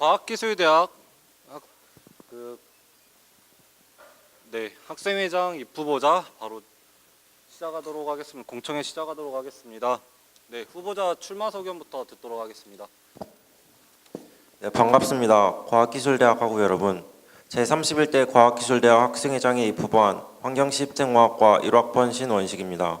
과학기술대학 학, 그, 네, 학생회장 입후보자 바로 시작하도록 하겠습니다. 공청회 시작하도록 하겠습니다. 네, 후보자 출마 소견부터 듣도록 하겠습니다. 네, 반갑습니다. 과학기술대학 학우 여러분. 제31대 과학기술대학 학생회장에 입후보한 환경시스템공학과 1학번 신원식입니다.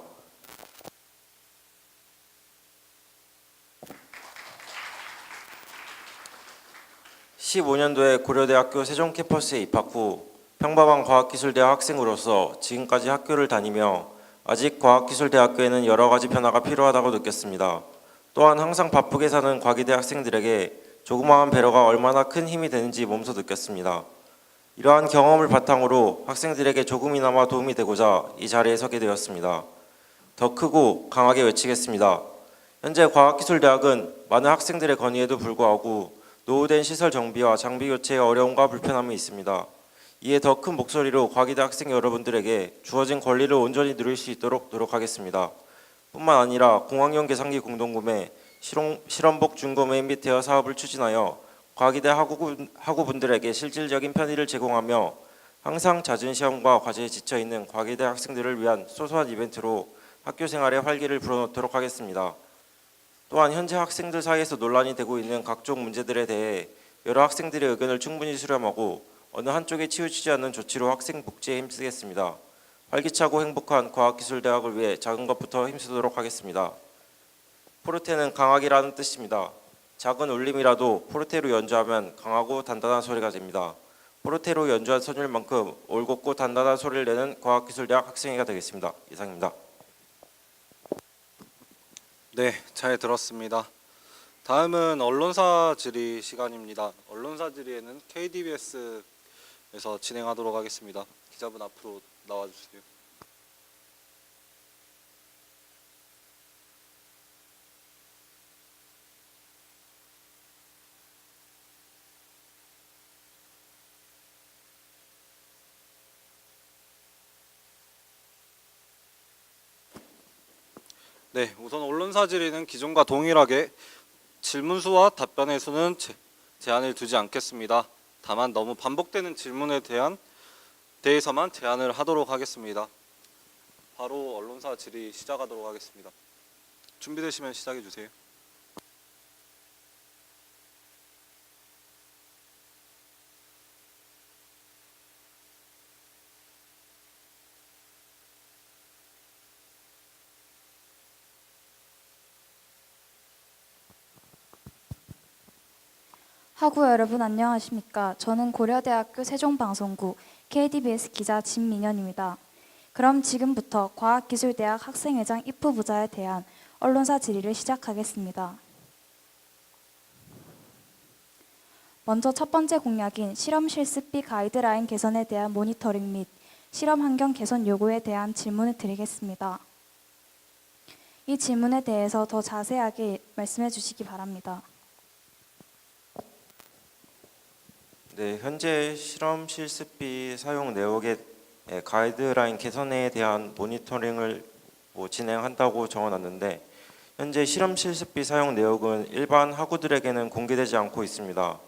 (15년도에) 고려대학교 세종 캠퍼스에 입학 후 평범한 과학기술대학 학생으로서 지금까지 학교를 다니며 아직 과학기술대학교에는 여러 가지 변화가 필요하다고 느꼈습니다. 또한 항상 바쁘게 사는 과기대 학생들에게 조그마한 배려가 얼마나 큰 힘이 되는지 몸소 느꼈습니다. 이러한 경험을 바탕으로 학생들에게 조금이나마 도움이 되고자 이 자리에 서게 되었습니다. 더 크고 강하게 외치겠습니다. 현재 과학기술대학은 많은 학생들의 건의에도 불구하고 노후된 시설 정비와 장비 교체에 어려움과 불편함이 있습니다. 이에 더 큰 목소리로 과기대 학생 여러분들에게 주어진 권리를 온전히 누릴 수 있도록 노력하겠습니다. 뿐만 아니라 공학용 계산기 공동구매, 실험복 중고 메인 비테어 사업을 추진하여 과기대 학우분, 학우분들에게 실질적인 편의를 제공하며 항상 잦은 시험과 과제에 지쳐 있는 과기대 학생들을 위한 소소한 이벤트로 학교 생활에 활기를 불어넣도록 하겠습니다. 또한 현재 학생들 사이에서 논란이 되고 있는 각종 문제들에 대해 여러 학생들의 의견을 충분히 수렴하고 어느 한쪽에 치우치지 않는 조치로 학생 복지에 힘쓰겠습니다. 활기차고 행복한 과학기술대학을 위해 작은 것부터 힘쓰도록 하겠습니다. 포르테는 강하기라는 뜻입니다. 작은 울림이라도 포르테로 연주하면 강하고 단단한 소리가 됩니다. 포르테로 연주한 선율만큼 올곧고 단단한 소리를 내는 과학기술대학 학생회가 되겠습니다. 이상입니다. 네, 잘 들었습니다. 다음은 언론사 질의 시간입니다. 언론사 질의에는 KDBS에서 진행하도록 하겠습니다. 기자분 앞으로 나와 주세요. 네, 우선 언론사 질의는 기존과 동일하게 질문 수와 답변의 수는 제, 제한을 두지 않겠습니다. 다만 너무 반복되는 질문에 대한 대해서만 제한을 하도록 하겠습니다. 바로 언론사 질의 시작하도록 하겠습니다. 준비되시면 시작해 주세요. 하구 여러분 안녕하십니까? 저는 고려대학교 세종방송국 KDBS 기자 진민현입니다. 그럼 지금부터 과학기술대학 학생회장 입후보자에 대한 언론사 질의를 시작하겠습니다. 먼저 첫 번째 공약인 실험 실습비 가이드라인 개선에 대한 모니터링 및 실험 환경 개선 요구에 대한 질문을 드리겠습니다. 이 질문에 대해서 더 자세하게 말씀해 주시기 바랍니다. 네, 현재 실험 실습비 사용 내역의 예, 가이드라인 개선에 대한 모니터링을 뭐 진행한다고 적어놨는데 현재 실험 실습비 사용 내역은 일반 학우들에게는 공개되지 않고 있습니다.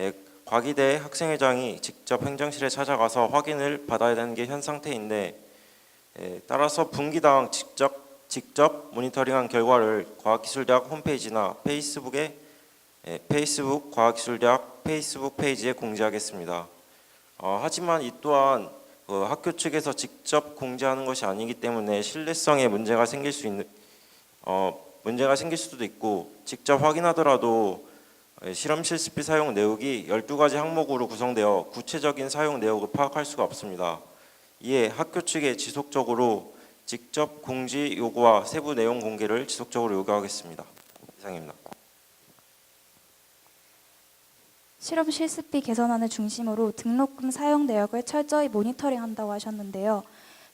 예, 과기대 학생회장이 직접 행정실에 찾아가서 확인을 받아야 되는 게 현 상태인데 예, 따라서 분기당 직접 직접 모니터링한 결과를 과학기술대학 홈페이지나 페이스북에 예, 페이스북 과학기술대학 페이스북 페이지에 공지하겠습니다. 어, 하지만 이 또한 그 학교 측에서 직접 공지하는 것이 아니기 때문에 신뢰성에 문제가 생길 수 있는 어, 문제가 생길 수도 있고 직접 확인하더라도 예, 실험 실습비 사용 내역이 12가지 항목으로 구성되어 구체적인 사용 내역을 파악할 수가 없습니다. 이에 학교 측에 지속적으로 직접 공지 요구와 세부 내용 공개를 지속적으로 요구하겠습니다. 이상입니다. 실험 실습비 개선안을 중심으로 등록금 사용 내역을 철저히 모니터링한다고 하셨는데요.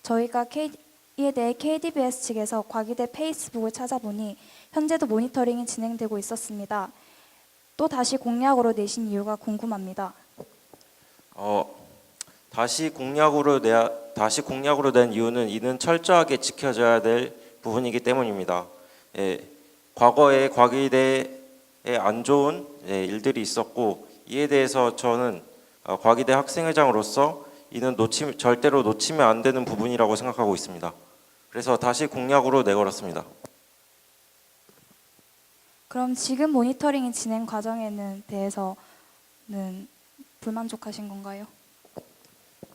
저희가 K, 이에 대해 KDBS 측에서 과기대 페이스북을 찾아보니 현재도 모니터링이 진행되고 있었습니다. 또 다시 공약으로 내신 이유가 궁금합니다. 어, 다시 공약으로 내 다시 공약으로 낸 이유는 이는 철저하게 지켜져야 될 부분이기 때문입니다. 예, 과거에 과기대 안 좋은 예, 일들이 있었고 이에 대해서 저는 어, 과기대 학생회장으로서 이는 놓치, 절대로 놓치면 안 되는 부분이라고 생각하고 있습니다. 그래서 다시 공약으로 내걸었습니다. 그럼 지금 모니터링 진행 과정에는 대해서는 불만족하신 건가요?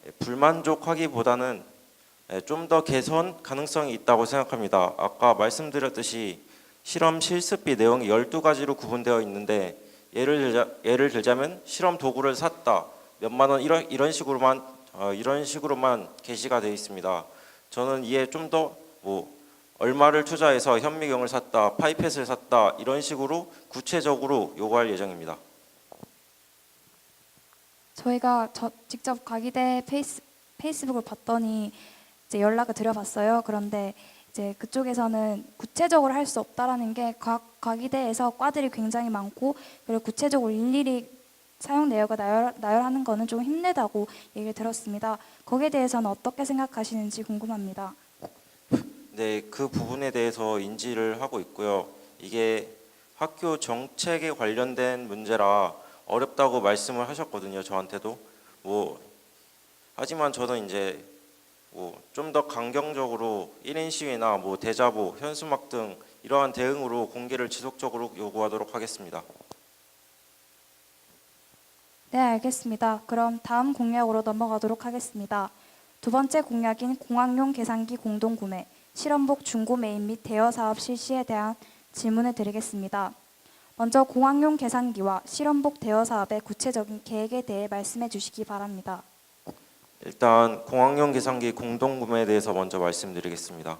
예, 불만족하기보다는 예, 좀더 개선 가능성이 있다고 생각합니다. 아까 말씀드렸듯이 실험 실습비 내용이 12가지로 구분되어 있는데 예를 들자, 예를 들자면 실험 도구를 샀다. 몇만 원 이런 이런 식으로만 어, 이런 식으로만 게시가 되어 있습니다. 저는 이에 좀 더 뭐 얼마를 투자해서 현미경을 샀다, 파이펫을 샀다 이런 식으로 구체적으로 요구할 예정입니다. 저희가 저 직접 과기대 페이스, 페이스북을 봤더니 이제 연락을 드려봤어요. 그런데 이제 그쪽에서는 구체적으로 할 수 없다라는 게 과, 과기대에서 과들이 굉장히 많고 그리고 구체적으로 일일이 사용 내역을 나열, 나열하는 거는 좀 힘들다고 얘기를 들었습니다. 거기에 대해서는 어떻게 생각하시는지 궁금합니다. 네, 그 부분에 대해서 인지를 하고 있고요. 이게 학교 정책에 관련된 문제라 어렵다고 말씀을 하셨거든요. 저한테도 뭐 하지만 저는 이제 뭐 좀 더 강경적으로 1인 시위나 뭐 대자보, 현수막 등 이러한 대응으로 공개를 지속적으로 요구하도록 하겠습니다. 네, 알겠습니다. 그럼 다음 공약으로 넘어가도록 하겠습니다. 두 번째 공약인 공학용 계산기 공동 구매, 실험복 중고 매입 및 대여 사업 실시에 대한 질문을 드리겠습니다. 먼저 공학용 계산기와 실험복 대여 사업의 구체적인 계획에 대해 말씀해 주시기 바랍니다. 일단 공학용 계산기 공동 구매에 대해서 먼저 말씀드리겠습니다.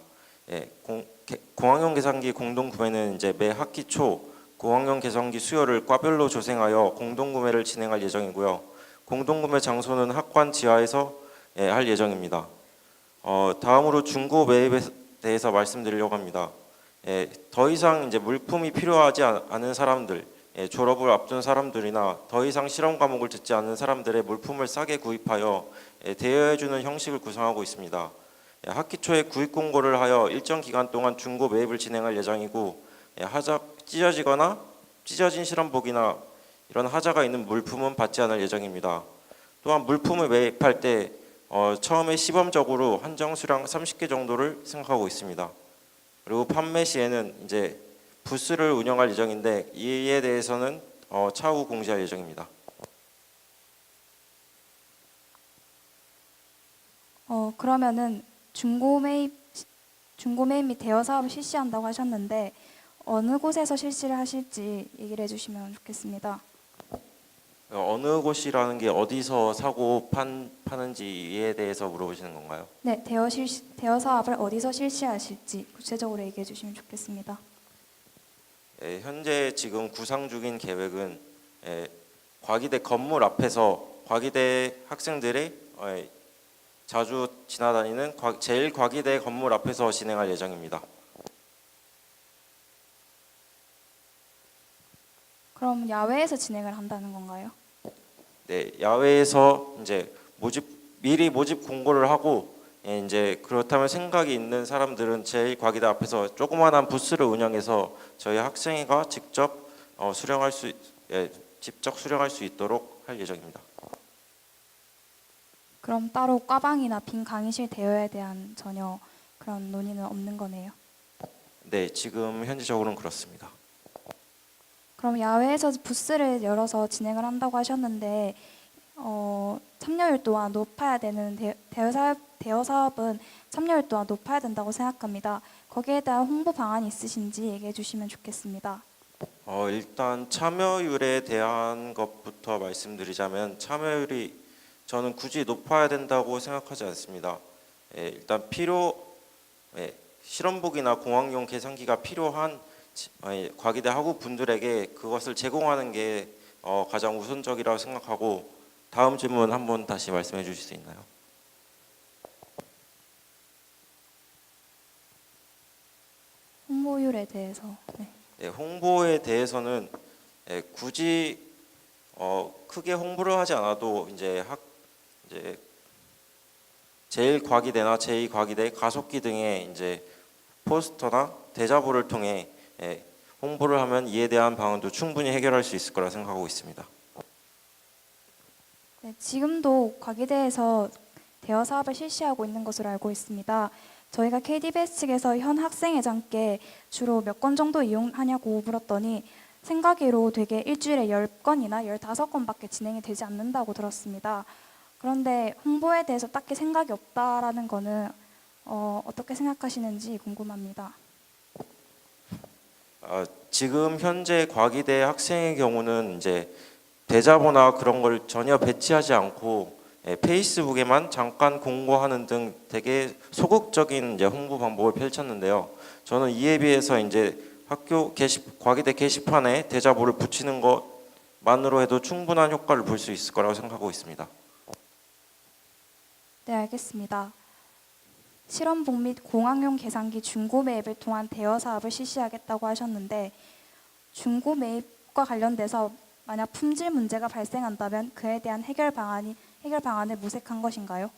예, 공, 개- 공학용 계산기 공동 구매는 이제 매 학기 초 공학용 계산기 수요를 과별로 조생하여 공동 구매를 진행할 예정이고요. 공동 구매 장소는 학관 지하에서 예, 할 예정입니다. 어, 다음으로 중고 매입에 대해서 말씀드리려고 합니다. 예, 더 이상 이제 물품이 필요하지 않- 않은 사람들, 예, 졸업을 앞둔 사람들이나 더 이상 실험 과목을 듣지 않는 사람들의 물품을 싸게 구입하여 예, 대여해주는 형식을 구성하고 있습니다. 예, 학기 초에 구입 공고를 하여 일정 기간 동안 중고 매입을 진행할 예정이고 예, 하자 찢어지거나 찢어진 실험복이나 이런 하자가 있는 물품은 받지 않을 예정입니다. 또한 물품을 매입할 때 어, 처음에 시범적으로 한정 수량 30개 정도를 생각하고 있습니다. 그리고 판매 시에는 이제 부스를 운영할 예정인데 이에 대해서는 어, 차후 공지할 예정입니다. 어, 그러면은 중고 매입 중고 매입 및 대여 사업을 실시한다고 하셨는데 어느 곳에서 실시를 하실지 얘기를 해주시면 좋겠습니다. 어, 어느 곳이라는 게 어디서 사고 판, 파는지에 대해서 물어보시는 건가요? 네, 대여 실시, 대여 사업을 어디서 실시하실지 구체적으로 얘기해 주시면 좋겠습니다. 예, 현재 지금 구상 중인 계획은 예, 과기대 건물 앞에서 과기대 학생들의 어, 자주 지나다니는 과, 제일 과기대 건물 앞에서 진행할 예정입니다. 그럼 야외에서 진행을 한다는 건가요? 네, 야외에서 이제 모집 미리 모집 공고를 하고 예, 이제 그렇다면 생각이 있는 사람들은 제일 과기대 앞에서 조그마한 부스를 운영해서 저희 학생회가 직접 어, 수령할 수 예, 직접 수령할 수 있도록 할 예정입니다. 그럼 따로 과방이나 빈 강의실 대여에 대한 전혀 그런 논의는 없는 거네요. 네, 지금 현지적으로는 그렇습니다. 그럼 야외에서 부스를 열어서 진행을 한다고 하셨는데 어, 참여율 또한 높아야 되는 대, 대여 사업 대여 사업은 참여율 또한 높아야 된다고 생각합니다. 거기에 대한 홍보 방안이 있으신지 얘기해 주시면 좋겠습니다. 어, 일단 참여율에 대한 것부터 말씀드리자면 참여율이 저는 굳이 높아야 된다고 생각하지 않습니다. 예, 일단 필요 예, 실험복이나 공학용 계산기가 필요한 지- 아니, 과기대 학우 분들에게 그것을 제공하는 게 어, 가장 우선적이라고 생각하고 다음 질문 한번 다시 말씀해 주실 수 있나요? 홍보율에 대해서 네. 네, 홍보에 대해서는 예, 굳이 어, 크게 홍보를 하지 않아도 이제 학 이제 제일 과기대나 제2 과기대 가속기 등의 이제 포스터나 대자보를 통해 예, 홍보를 하면 이에 대한 방안도 충분히 해결할 수 있을 거라 생각하고 있습니다. 네, 지금도 과기대에서 대여 사업을 실시하고 있는 것으로 알고 있습니다. 저희가 KDBS 측에서 현 학생회장께 주로 몇 건 정도 이용하냐고 물었더니 생각으로 되게 일주일에 10건이나 15건밖에 진행이 되지 않는다고 들었습니다. 그런데 홍보에 대해서 딱히 생각이 없다라는 거는 어, 어떻게 생각하시는지 궁금합니다. 아, 지금 현재 과기대 학생의 경우는 이제 대자보나 그런 걸 전혀 배치하지 않고 예, 페이스북에만 잠깐 공고하는 등 되게 소극적인 이제 홍보 방법을 펼쳤는데요. 저는 이에 비해서 이제 학교 게시 과기대 게시판에 대자보를 붙이는 것만으로 해도 충분한 효과를 볼 수 있을 거라고 생각하고 있습니다. 네, 알겠습니다. 실험복 및 공학용 계산기 중고 매입을 통한 대여 사업을 실시하겠다고 하셨는데 중고 매입과 관련돼서 만약 품질 문제가 발생한다면 그에 대한 해결 방안이 해결 방안을 모색한 것인가요?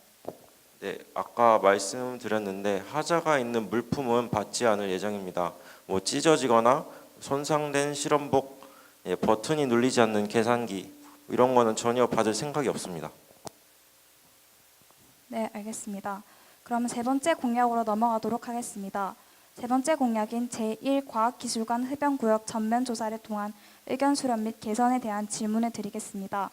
네, 아까 말씀드렸는데 하자가 있는 물품은 받지 않을 예정입니다. 뭐 찢어지거나 손상된 실험복, 예, 버튼이 눌리지 않는 계산기 이런 거는 전혀 받을 생각이 없습니다. 네, 알겠습니다. 그럼 세 번째 공약으로 넘어가도록 하겠습니다. 세 번째 공약인 제1과학기술관 흡연구역 전면 조사를 통한 의견 수렴 및 개선에 대한 질문을 드리겠습니다.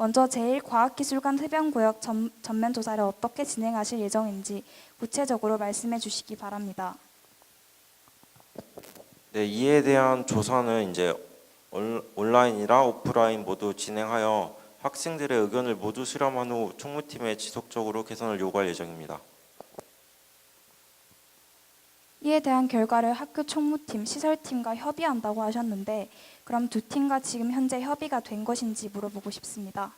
먼저 제1과학기술관 흡연구역 전, 전면 조사를 어떻게 진행하실 예정인지 구체적으로 말씀해 주시기 바랍니다. 네, 이에 대한 조사는 이제 온- 온라인이라 오프라인 모두 진행하여 학생들의 의견을 모두 수렴한 후 총무팀에 지속적으로 개선을 요구할 예정입니다. 이에 대한 결과를 학교 총무팀, 시설팀과 협의한다고 하셨는데 그럼 두 팀과 지금 현재 협의가 된 것인지 물어보고 싶습니다.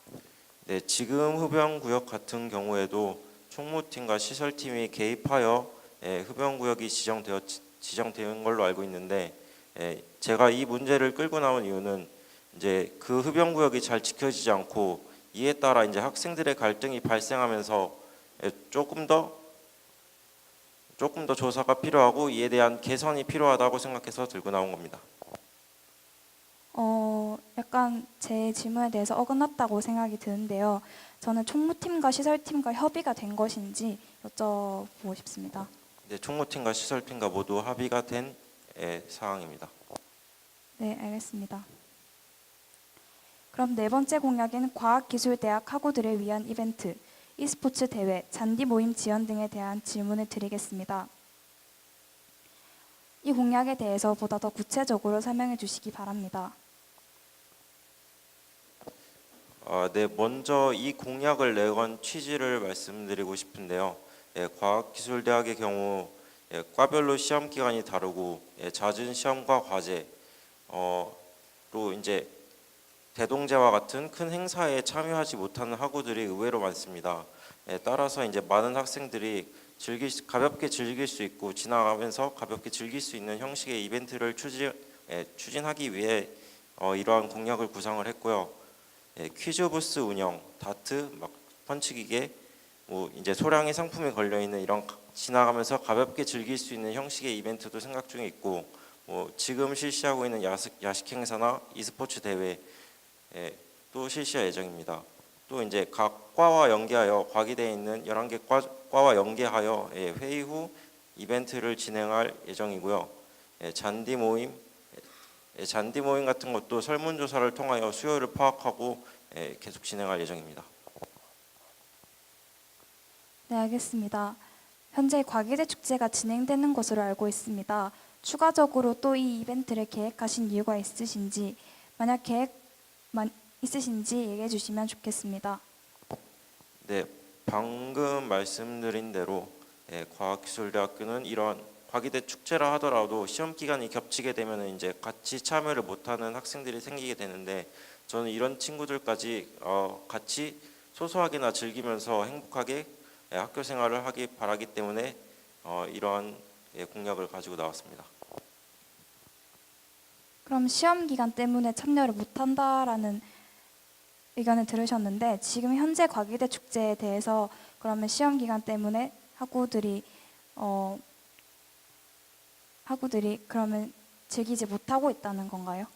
네, 지금 흡연 구역 같은 경우에도 총무팀과 시설팀이 개입하여 예, 흡연 구역이 지정되어 지정된 걸로 알고 있는데 예, 제가 이 문제를 끌고 나온 이유는 이제 그 흡연 구역이 잘 지켜지지 않고 이에 따라 이제 학생들의 갈등이 발생하면서 예, 조금 더 조금 더 조사가 필요하고 이에 대한 개선이 필요하다고 생각해서 들고 나온 겁니다. 어, 약간 제 질문에 대해서 어긋났다고 생각이 드는데요. 저는 총무팀과 시설팀과 협의가 된 것인지 여쭤보고 싶습니다. 네, 총무팀과 시설팀과 모두 합의가 된 예, 사항입니다. 네, 알겠습니다. 그럼 네 번째 공약인 과학기술대학 학우들을 위한 이벤트, e스포츠 대회, 잔디 모임 지원 등에 대한 질문을 드리겠습니다. 이 공약에 대해서 보다 더 구체적으로 설명해 주시기 바랍니다. 아, 네, 먼저 이 공약을 내건 취지를 말씀드리고 싶은데요. 예, 과학기술대학의 경우 예, 과별로 시험 기간이 다르고 예, 잦은 시험과 과제, 어, 로 이제 대동제와 같은 큰 행사에 참여하지 못하는 학우들이 의외로 많습니다. 예, 따라서 이제 많은 학생들이 즐길 수- 가볍게 즐길 수 있고 지나가면서 가볍게 즐길 수 있는 형식의 이벤트를 추진 예, 추진하기 위해 어, 이러한 공약을 구상을 했고요. 예, 퀴즈 부스 운영, 다트, 막 펀치기계, 뭐 이제 소량의 상품이 걸려 있는 이런 가- 지나가면서 가볍게 즐길 수 있는 형식의 이벤트도 생각 중에 있고, 뭐 지금 실시하고 있는 야식, 야식 행사나 e스포츠 대회 예, 또 실시할 예정입니다. 또 이제 각 과와 연계하여 과기대에 있는 11개 과, 과와 연계하여 예, 회의 후 이벤트를 진행할 예정이고요. 예, 잔디 모임, 예, 잔디 모임 같은 것도 설문조사를 통하여 수요를 파악하고 예, 계속 진행할 예정입니다. 네, 알겠습니다. 현재 과기대 축제가 진행되는 것으로 알고 있습니다. 추가적으로 또 이 이벤트를 계획하신 이유가 있으신지, 만약 계획만 있으신지 얘기해 주시면 좋겠습니다. 네, 방금 말씀드린 대로 예, 과학기술대학교는 이런 과기대 축제라 하더라도 시험 기간이 겹치게 되면 이제 같이 참여를 못하는 학생들이 생기게 되는데 저는 이런 친구들까지 어, 같이 소소하게나 즐기면서 행복하게 예, 학교 생활을 하기 바라기 때문에 어, 이러한 예, 공약을 가지고 나왔습니다. 그럼 시험 기간 때문에 참여를 못한다라는 의견을 들으셨는데 지금 현재 과기대 축제에 대해서 그러면 시험 기간 때문에 학우들이 어 학우들이 그러면 즐기지 못하고 있다는 건가요?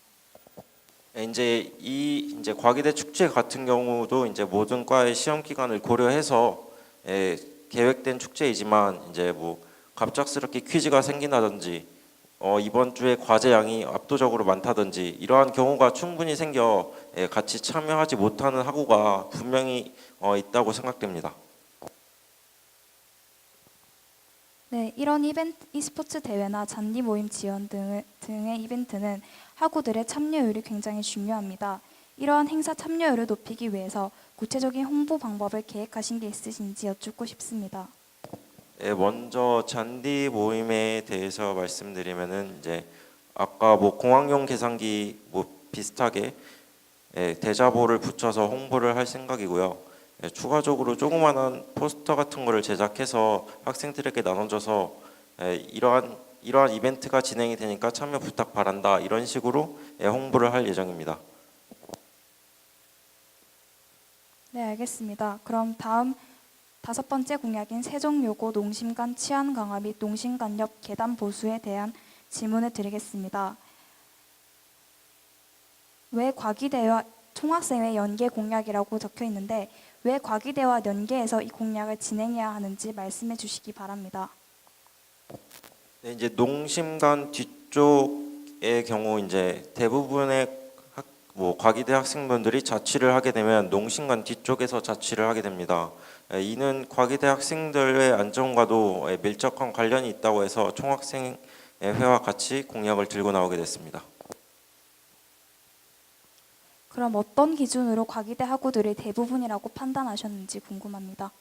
예, 이제 이 이제 과기대 축제 같은 경우도 이제 모든 과의 시험 기간을 고려해서 예, 계획된 축제이지만 이제 뭐 갑작스럽게 퀴즈가 생긴다든지 어, 이번 주에 과제 양이 압도적으로 많다든지 이러한 경우가 충분히 생겨 예, 같이 참여하지 못하는 학우가 분명히 어, 있다고 생각됩니다. 네, 이런 이벤트, e스포츠 대회나 잔디 모임 지원 등을, 등의 이벤트는 학우들의 참여율이 굉장히 중요합니다. 이러한 행사 참여율을 높이기 위해서 구체적인 홍보 방법을 계획하신 게 있으신지 여쭙고 싶습니다. 예, 먼저 잔디 모임에 대해서 말씀드리면은 이제 아까 뭐 공학용 계산기 뭐 비슷하게 예, 대자보를 붙여서 홍보를 할 생각이고요. 예, 추가적으로 조그마한 포스터 같은 거를 제작해서 학생들에게 나눠줘서 예, 이러한 이러한 이벤트가 진행이 되니까 참여 부탁 바란다 이런 식으로 예, 홍보를 할 예정입니다. 네, 알겠습니다. 그럼 다음 다섯 번째 공약인 세종요고 농심간 치안 강화 및 농심간 옆 계단 보수에 대한 질문을 드리겠습니다. 왜 과기대와 총학생회 연계 공약이라고 적혀 있는데 왜 과기대와 연계해서 이 공약을 진행해야 하는지 말씀해 주시기 바랍니다. 네, 이제 농심관 뒤쪽의 경우 이제 대부분의 학, 뭐 과기대 학생분들이 자취를 하게 되면 농심관 뒤쪽에서 자취를 하게 됩니다. 에, 이는 과기대 학생들의 안전과도 에, 밀접한 관련이 있다고 해서 총학생회와 같이 공약을 들고 나오게 됐습니다. 그럼 어떤 기준으로 과기대 학우들이 대부분이라고 판단하셨는지 궁금합니다.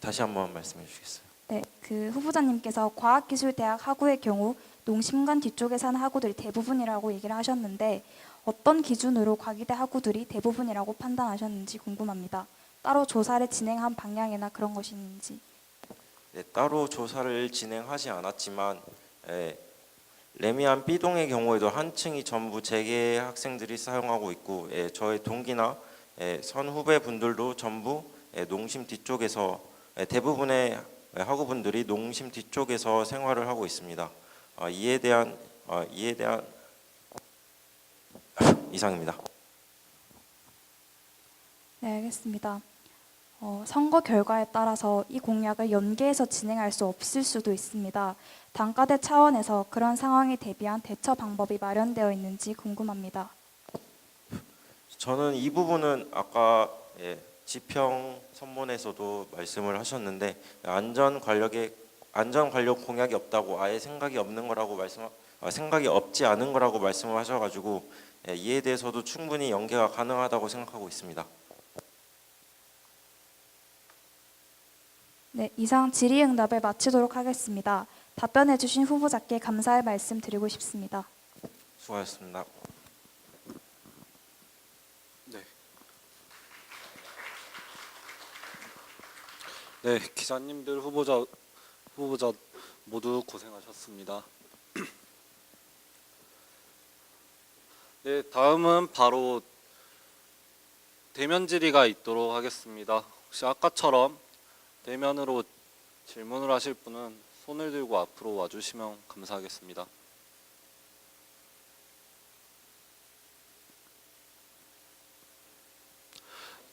다시 한번 말씀해 주시겠어요? 네, 그 후보자님께서 과학기술대학 학우의 경우 농심관 뒤쪽에 사는 학우들이 대부분이라고 얘기를 하셨는데 어떤 기준으로 과기대 학우들이 대부분이라고 판단하셨는지 궁금합니다. 따로 조사를 진행한 방향이나 그런 것이 있는지. 네, 따로 조사를 진행하지 않았지만 에, 레미안 B동의 경우에도 한 층이 전부 재계 학생들이 사용하고 있고 예, 저의 동기나 예, 선 후배 분들도 전부 예, 농심 뒤쪽에서 예, 대부분의 예, 학우분들이 농심 뒤쪽에서 생활을 하고 있습니다. 아, 이에 대한 아, 이에 대한 이상입니다. 네, 알겠습니다. 어, 선거 결과에 따라서 이 공약을 연계해서 진행할 수 없을 수도 있습니다. 단과대 차원에서 그런 상황에 대비한 대처 방법이 마련되어 있는지 궁금합니다. 저는 이 부분은 아까 예, 지평 선문에서도 말씀을 하셨는데 안전 관력에 안전 관력 공약이 없다고 아예 생각이 없는 거라고 말씀 아, 생각이 없지 않은 거라고 말씀을 하셔가지고 예, 이에 대해서도 충분히 연계가 가능하다고 생각하고 있습니다. 네, 이상 질의응답을 마치도록 하겠습니다. 답변해주신 후보자께 감사의 말씀 드리고 싶습니다. 수고하셨습니다. 네. 네, 기자님들 후보자 후보자 모두 고생하셨습니다. 네, 다음은 바로 대면 질의가 있도록 하겠습니다. 혹시 아까처럼 대면으로 질문을 하실 분은 손을 들고 앞으로 와주시면 감사하겠습니다.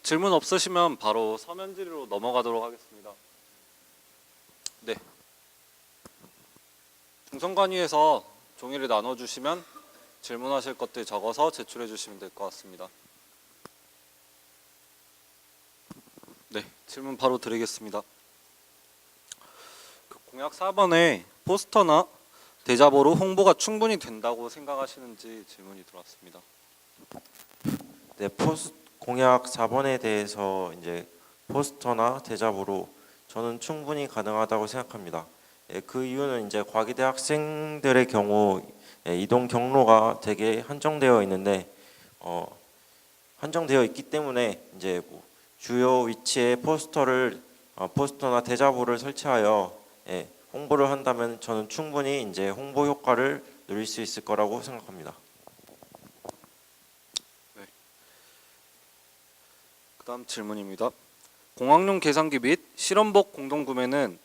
질문 없으시면 바로 서면 질의로 넘어가도록 하겠습니다. 네. 중성관위에서 종이를 나눠주시면 질문하실 것들 적어서 제출해 주시면 될 것 같습니다. 네, 질문 바로 드리겠습니다. 그 공약 4번에 포스터나 대자보로 홍보가 충분히 된다고 생각하시는지 질문이 들어왔습니다. 네, 포스 공약 4번에 대해서 이제 포스터나 대자보로 저는 충분히 가능하다고 생각합니다. 예, 그 이유는 이제 과기대 학생들의 경우 예, 이동 경로가 되게 한정되어 있는데 어, 한정되어 있기 때문에 이제 뭐 주요 위치에 포스터를 어, 포스터나 대자보를 설치하여 예, 홍보를 한다면 저는 충분히 이제 홍보 효과를 누릴 수 있을 거라고 생각합니다. 그다음 질문입니다. 공학용 계산기 및 실험복 공동 구매는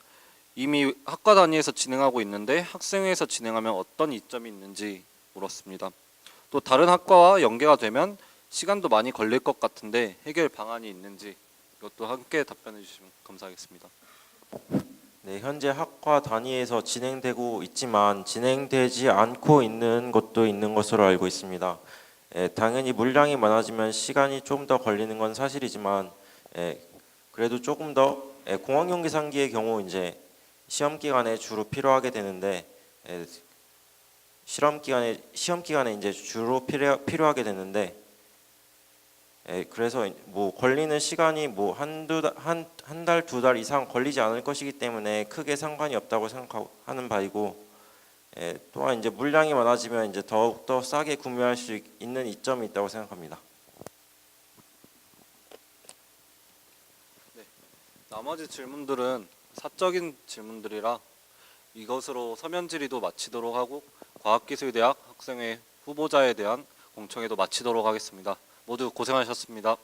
이미 학과 단위에서 진행하고 있는데 학생회에서 진행하면 어떤 이점이 있는지 물었습니다. 또 다른 학과와 연계가 되면 시간도 많이 걸릴 것 같은데 해결 방안이 있는지 이것도 함께 답변해 주시면 감사하겠습니다. 네, 현재 학과 단위에서 진행되고 있지만 진행되지 않고 있는 것도 있는 것으로 알고 있습니다. 예, 당연히 물량이 많아지면 시간이 좀 더 걸리는 건 사실이지만 예, 그래도 조금 더 예, 공학용 계산기의 경우 이제 시험 기간에 주로 필요하게 되는데 예, 실험 기간에 시험 기간에 이제 주로 필요, 필요하게 되는데 예, 그래서 뭐 걸리는 시간이 뭐 한두 한한 달 두 달 이상 걸리지 않을 것이기 때문에 크게 상관이 없다고 생각하는 바이고 예, 또한 이제 물량이 많아지면 이제 더욱 더 싸게 구매할 수 있- 있는 이점이 있다고 생각합니다. 나머지 질문들은 사적인 질문들이라 이것으로 서면 질의도 마치도록 하고 과학기술대학 학생회 후보자에 대한 공청회도 마치도록 하겠습니다. 모두 고생하셨습니다.